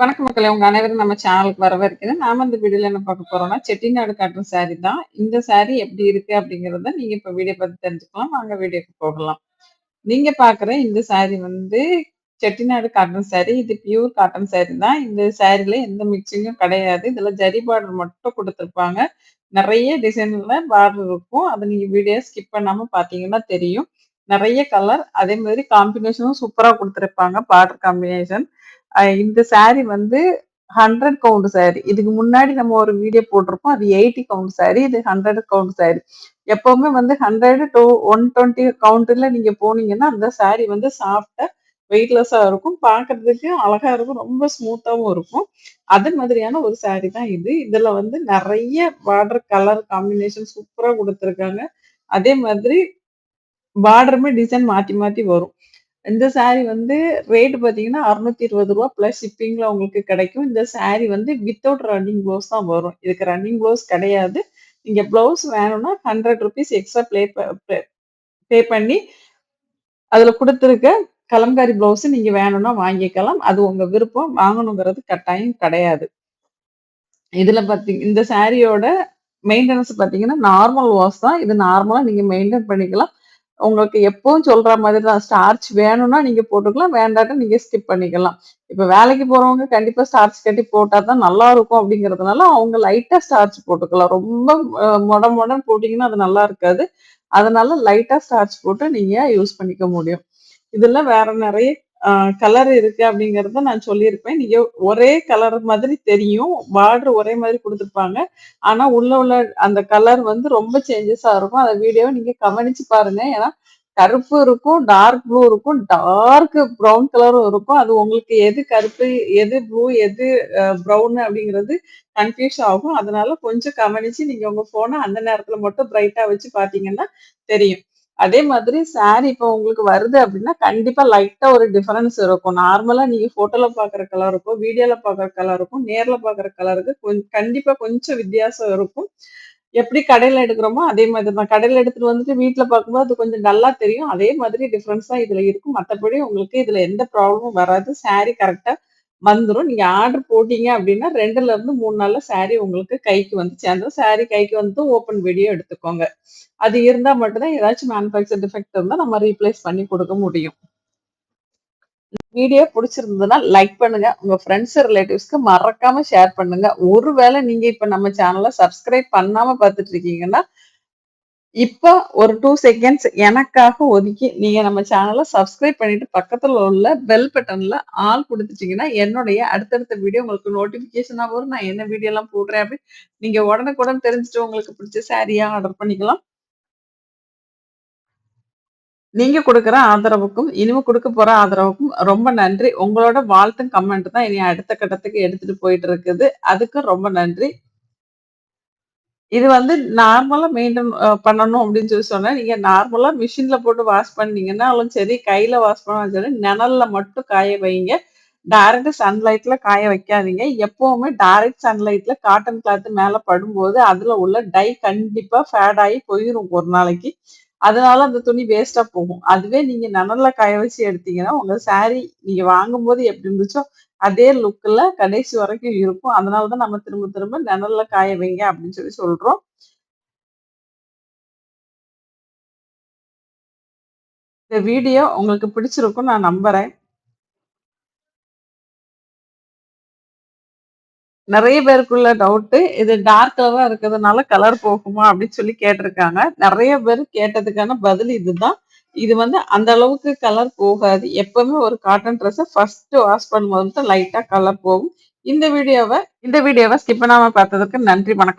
வணக்கம் மக்களே உங்க அனைவரும் நம்ம சேனலுக்கு வரவேற்கிறது. நாம இந்த வீடியோல என்ன பார்க்க போறோம்னா செட்டிநாடு காட்டன் சாரி தான். இந்த சாரி எப்படி இருக்கு அப்படிங்கறத நீங்க இப்ப வீடியோ பார்த்து தெரிஞ்சுக்கலாம். வாங்க வீடியோக்கு போகலாம். நீங்க பாக்குற இந்த சாரி வந்து செட்டிநாடு காட்டன் சாரி இது பியூர் காட்டன் சாரி தான். இந்த சாரில எந்த மிக்சிங்கும் கிடையாது. இதுல ஜரி பார்டர் மட்டும் கொடுத்துருப்பாங்க. நிறைய டிசைன்ல பார்டர் இருக்கும். அதை நீங்க வீடியோ ஸ்கிப் பண்ணாம பாத்தீங்கன்னா தெரியும். நிறைய கலர் அதே மாதிரி காம்பினேஷனும் சூப்பரா கொடுத்துருப்பாங்க. பார்டர் காம்பினேஷன் இந்த சாரி வந்து ஹண்ட்ரட் கவுண்ட் சாரி இதுக்கு முன்னாடி நம்ம ஒரு வீடியோ போட்டிருப்போம். அது எயிட்டி கவுண்ட் சாரி இது ஹண்ட்ரட் கவுண்ட் சாரி எப்பவுமே வந்து ஹண்ட்ரட் டூ ஒன் டுவெண்ட்டி கவுண்ட்ல நீங்க போனீங்கன்னா அந்த சாரி வந்து சாஃப்டா வெயிட்லெஸ்ஸாக இருக்கும். பார்க்கறதுக்கு அழகா இருக்கும். ரொம்ப ஸ்மூத்தாகவும் இருக்கும். அது மாதிரியான ஒரு சாரி தான் இது. இதில் வந்து நிறைய பார்டர் கலர் காம்பினேஷன் சூப்பராக கொடுத்துருக்காங்க. அதே மாதிரி பார்டருமே டிசைன் மாற்றி மாற்றி வரும். இந்த saree வந்து ரேட் பார்த்தீங்கன்னா அறுநூத்தி இருபது ரூபா பிளஸ் ஷிப்பிங்ல உங்களுக்கு கிடைக்கும். இந்த saree வந்து வித்தவுட் ரன்னிங் ப்ளவுஸ் தான் வரும். இதுக்கு ரன்னிங் ப்ளவுஸ் கிடையாது. நீங்க ப்ளவுஸ் வேணும்னா ஹண்ட்ரட் ருபீஸ் எக்ஸ்ட்ரா ப்ளே பே பண்ணி அதுல கொடுத்துருக்க கலம்காரி ப்ளவுஸ் நீங்க வேணும்னா வாங்கிக்கலாம். அது உங்க விருப்பம். வாங்கணுங்கிறது கட்டாயம் கிடையாது. இதுல பார்த்தீங்க இந்த சாரியோட மெயின்டெனன்ஸ் பார்த்தீங்கன்னா நார்மல் வாஷ் தான். இது நார்மலா நீங்க மெயின்டைன் பண்ணிக்கலாம். உங்களுக்கு எப்பவும் சொல்ற மாதிரி தான். ஸ்டார்ச் வேணும்னா நீங்க போட்டுக்கலாம் வேண்டாட்டா நீங்க ஸ்கிப் பண்ணிக்கலாம். இப்ப வேலைக்கு போறவங்க கண்டிப்பா ஸ்டார்ச் கட்டி போட்டா தான் நல்லா இருக்கும் அப்படிங்கறதுனால அவங்க லைட்டா ஸ்டார்ச் போட்டுக்கலாம். ரொம்ப அஹ், மொட மொடன்னு போட்டீங்கன்னா அது நல்லா இருக்காது. அதனால லைட்டா ஸ்டார்ச் போட்டு நீங்க யூஸ் பண்ணிக்க முடியும். இதுல வேற நிறைய கலர் இருக்கு அப்படிங்கறத நான் சொல்லியிருப்பேன். நீங்க ஒரே கலர் மாதிரி தெரியும். பார்டர் ஒரே மாதிரி கொடுத்துருப்பாங்க. ஆனா உள்ள உள்ள அந்த கலர் வந்து ரொம்ப சேஞ்சஸா இருக்கும். அந்த வீடியோவை நீங்க கவனிச்சு பாருங்க. ஏன்னா கருப்பு இருக்கும் டார்க் ப்ளூ இருக்கும் டார்க் ப்ரௌன் கலரும் இருக்கும். அது உங்களுக்கு எது கருப்பு எது ப்ளூ எது ப்ரௌன் அப்படிங்கிறது கன்ஃபியூஸ் ஆகும். அதனால கொஞ்சம் கவனிச்சு நீங்க உங்க போனை அந்த நேரத்துல மட்டும் பிரைட்டா வச்சு பாத்தீங்கன்னா தெரியும். அதே மாதிரி சாரி இப்போ உங்களுக்கு வருது அப்படின்னா கண்டிப்பா லைட்டா ஒரு டிஃபரன்ஸ் இருக்கும். நார்மலா நீங்க போட்டோல பாக்குற கலருக்கும் வீடியோல பாக்குற கலருக்கும் நேர்ல பாக்குற கலருக்கு கொஞ்சம் கண்டிப்பா கொஞ்சம் வித்தியாசம் இருக்கும். எப்படி கடையில எடுக்கிறோமோ அதே மாதிரி தான். கடையில எடுத்துட்டு வந்துட்டு வீட்டில் பார்க்கும்போது அது கொஞ்சம் நல்லா தெரியும். அதே மாதிரி டிஃப்ரென்ஸாக இதில் இதுல இருக்கும். மற்றபடி உங்களுக்கு இதுல எந்த ப்ராப்ளமும் வராது. சாரி கரெக்டா வந்துரும். நீங்க ஆர்டர் போட்டீங்க அப்படின்னா ரெண்டுல இருந்து மூணு நாள்ல saree உங்களுக்கு கைக்கு வந்து சேர்ந்துடும் saree கைக்கு வந்து ஓப்பன் வீடியோ எடுத்துக்கோங்க. அது இருந்தா மட்டும்தான் ஏதாச்சும் மேனுஃபேக்சர் டிஃபெக்ட் இருந்தா நம்ம ரீப்ளேஸ் பண்ணி கொடுக்க முடியும். வீடியோ பிடிச்சிருந்ததுன்னா லைக் பண்ணுங்க. உங்க ஃப்ரெண்ட்ஸ் ரிலேட்டிவ்ஸ்க்கு மறக்காம ஷேர் பண்ணுங்க. ஒருவேளை நீங்க இப்ப நம்ம சேனலை சப்ஸ்கிரைப் பண்ணாம பார்த்துட்டு இருக்கீங்கன்னா இப்போ ஒரு டூ செகண்ட்ஸ் எனக்காக ஒதுக்கி நீங்கள் நம்ம சேனலை சப்ஸ்கிரைப் பண்ணிட்டு பக்கத்தில் உள்ள பெல் பட்டனில் ஆல் கொடுத்துட்டீங்கன்னா என்னுடைய அடுத்தடுத்த வீடியோ உங்களுக்கு நோட்டிஃபிகேஷனாக வரும். நான் என்ன வீடியோலாம் போடுறேன் அப்படின்னு நீங்கள் உடனுக்குடன் தெரிஞ்சுட்டு உங்களுக்கு பிடிச்ச சாரியாக ஆர்டர் பண்ணிக்கலாம். நீங்கள் கொடுக்குற ஆதரவுக்கும் இனிமே கொடுக்க போகிற ஆதரவுக்கும் ரொம்ப நன்றி. உங்களோட வாழ்த்தும் கமெண்ட் தான் இனி அடுத்த கட்டத்துக்கு எடுத்துகிட்டு போயிட்டு இருக்குது. அதுக்கு ரொம்ப நன்றி. இது வந்து நார்மலா மெயின்டைன் பண்ணணும் அப்படின்னு சொல்லி சொன்னா நீங்க நார்மலா மிஷின்ல போட்டு வாஷ் பண்ணீங்கன்னாலும் சரி கையில வாஷ் பண்ணாலும் சரி நிழல்ல மட்டும் காய வைங்க. டைரக்ட் சன்லைட்ல காய வைக்காதீங்க. எப்பவுமே டைரக்ட் சன்லைட்ல காட்டன் கிளாத் மேல படும்போது அதுல உள்ள டை கண்டிப்பா ஃபேட் ஆகி போயிடும் ஒரு நாளைக்கு. அதனால அந்த துணி வேஸ்டா போகும். அதுவே நீங்க நனல்ல காய வச்சு எடுத்தீங்கன்னா உங்க சாரி நீங்க வாங்கும்போது எப்படி இருந்துச்சோ அதே லுக்ல கடைசி வரைக்கும் இருக்கும். அதனாலதான் நம்ம திரும்ப திரும்ப நிழல்ல காய வைங்க அப்படின்னு சொல்லி சொல்றோம். இந்த வீடியோ உங்களுக்கு பிடிச்சிருக்கும் நான் நம்புறேன். நிறைய பேருக்குள்ள டவுட்டு இது டார்க் கலரா இருக்கிறதுனால கலர் போகுமா அப்படின்னு சொல்லி கேட்டிருக்காங்க. நிறைய பேர் கேட்டதுக்கான பதில் இதுதான். இது வந்து அந்த அளவுக்கு கலர் போகாது. எப்பவுமே ஒரு காட்டன் ட்ரெஸ்ஸை ஃபர்ஸ்ட் வாஷ் பண்ணும்போது லைட்டா கலர் போகும். இந்த வீடியோவை இந்த வீடியோவை ஸ்கிப் பண்ணாம பார்த்ததுக்கு நன்றி வணக்கம்.